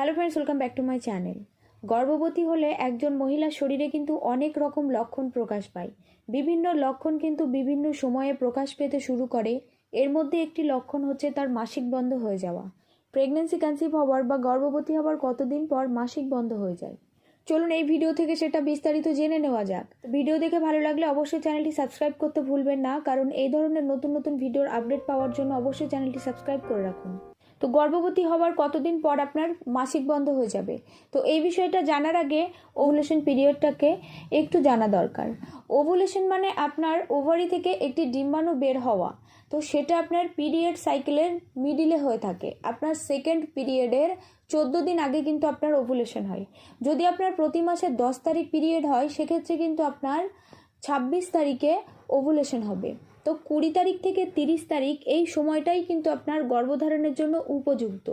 Hello friends welcome back to my channel গর্ভবতী হলে একজন মহিলার শরীরে কিন্তু অনেক রকম লক্ষণ প্রকাশ পায়। বিভিন্ন লক্ষণ কিন্তু বিভিন্ন সময়ে প্রকাশ পেতে শুরু করে। এর মধ্যে একটি লক্ষণ হচ্ছে তার মাসিক বন্ধ হয়ে যাওয়া। প্রেগনেন্সি কনসিভ হওয়ার বা গর্ভবতী হওয়ার কতদিন পর মাসিক বন্ধ হয়ে যায়? চলুন এই ভিডিও থেকে সেটা বিস্তারিত জেনে নেওয়া যাক। ভিডিও দেখে ভালো লাগলে অবশ্যই চ্যানেলটি সাবস্ক্রাইব করতে ভুলবেন না, কারণ এই ধরনের নতুন নতুন ভিডিওর আপডেট পাওয়ার জন্য অবশ্যই চ্যানেলটি সাবস্ক্রাইব করে রাখুন। তো গর্ভবতী হওয়ার কতদিন পর আপনার মাসিক বন্ধ হয়ে যাবে? তো এই বিষয়টা জানার আগে ওভুলেশন পিরিয়ডটাকে একটু জানা দরকার। ওভুলেশন মানে আপনার ওভারি থেকে একটি ডিম্বাণু বের হওয়া। তো সেটা আপনার পিরিয়ড সাইকেলের মিডিলে হয়ে থাকে। আপনার সেকেন্ড পিরিয়ডের চোদ্দ দিন আগে কিন্তু আপনার ওভুলেশন হয়। যদি আপনার প্রতি মাসের দশ তারিখ পিরিয়ড হয়, সেক্ষেত্রে কিন্তু আপনার ছাব্বিশ তারিখে ওভুলেশন হবে। তো কুড়ি তারিখ থেকে তিরিশ তারিখ এই সময়টাই কিন্তু আপনার গর্ভধারণের জন্য উপযুক্ত।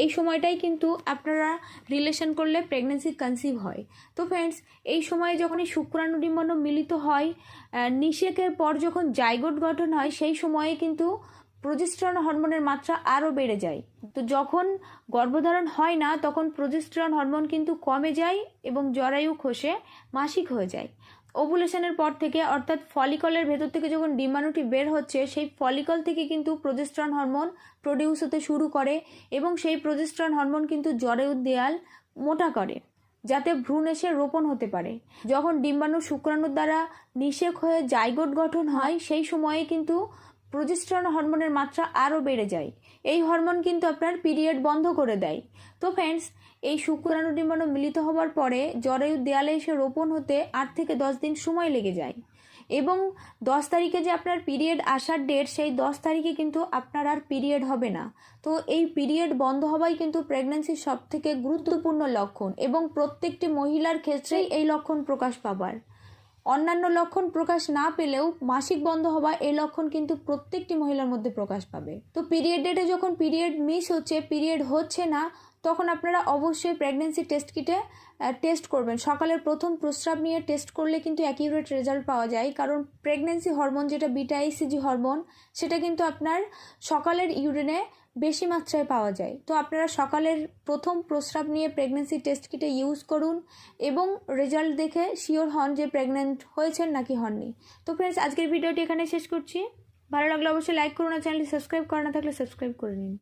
এই সময়টাই কিন্তু আপনারা রিলেশন করলে প্রেগনেন্সি কনসিভ হয়। তো ফ্রেন্ডস এই সময়ে যখনই শুক্রাণু ডিম্বাণু মিলিত হয় নিষেকের পর যখন জাইগোট গঠন হয়, সেই সময়ে কিন্তু প্রজেস্ট্রন হরমোনের মাত্রা আরও বেড়ে যায়। তো যখন গর্ভধারণ হয় না, তখন প্রজেস্ট্রন হরমোন কিন্তু কমে যায় এবং জরায়ু খসে মাসিক হয়ে যায়। ওভুলেশনের পর থেকে, অর্থাৎ ফলিকলের ভেতর থেকে যখন ডিম্বাণুটি বের হচ্ছে, সেই ফলিকল থেকে কিন্তু প্রজেস্ট্রন হরমোন প্রডিউস হতে শুরু করে এবং সেই প্রজেস্ট্রন হরমোন কিন্তু জ্বরের দেয়াল মোটা করে, যাতে ভ্রূণ এসে রোপণ হতে পারে। যখন ডিম্বাণু শুক্রাণুর দ্বারা নিষেক হয়ে জাইগোট গঠন হয়, সেই সময়ে কিন্তু প্রজেস্ট্রন হরমোনের মাত্রা আরও বেড়ে যায়। এই হরমোন কিন্তু আপনার পিরিয়ড বন্ধ করে দেয়। তো ফ্রেন্ডস, এই শুক্রাণু ডিম্বাণু মিলিত হওয়ার পরে জরায়ু দেয়ালে এসে রোপণ হতে আট থেকে দশ দিন সময় লেগে যায়। এবং দশ তারিখে যে আপনার পিরিয়ড আসার ডেট, সেই দশ তারিখে কিন্তু আপনার আর পিরিয়ড হবে না। তো এই পিরিয়ড বন্ধ হওয়াই কিন্তু প্রেগন্যান্সির সব থেকে গুরুত্বপূর্ণ লক্ষণ এবং প্রত্যেকটি মহিলার ক্ষেত্রেই এই লক্ষণ প্রকাশ পাবার। অন্যান্য লক্ষণ প্রকাশ না পেলেও মাসিক বন্ধ হওয়া এই লক্ষণ কিন্তু প্রত্যেকটি মহিলার মধ্যে প্রকাশ পাবে। তো পিরিয়ড ডেটে যখন পিরিয়ড মিস হচ্ছে পিরিয়ড হচ্ছে না, তখন আপনারা অবশ্যই প্রেগনেন্সি টেস্ট কিটে টেস্ট করবেন। সকালের প্রথম প্রস্রাব নিয়ে টেস্ট করলে কিন্তু অ্যাকিউরেট রেজাল্ট পাওয়া যায়। কারণ প্রেগনেন্সি হরমোন যেটা বিটা আইসিজি হরমোন সেটা কিন্তু আপনার সকালের ইউরিনে বেশি মাত্রায় পাওয়া যায়। তো আপনারা সকালের প্রথম প্রস্রাব নিয়ে প্রেগনেন্সি টেস্ট কিটে ইউজ করুন এবং রেজাল্ট দেখে শিওর হন যে প্রেগনেন্ট হয়েছেন নাকি হননি। তো ফ্রেন্ডস আজকের ভিডিওটি এখানে শেষ করছি। ভালো লাগলে অবশ্যই লাইক করুন আর চ্যানেলটি সাবস্ক্রাইব করা না থাকলে সাবস্ক্রাইব করে নিন।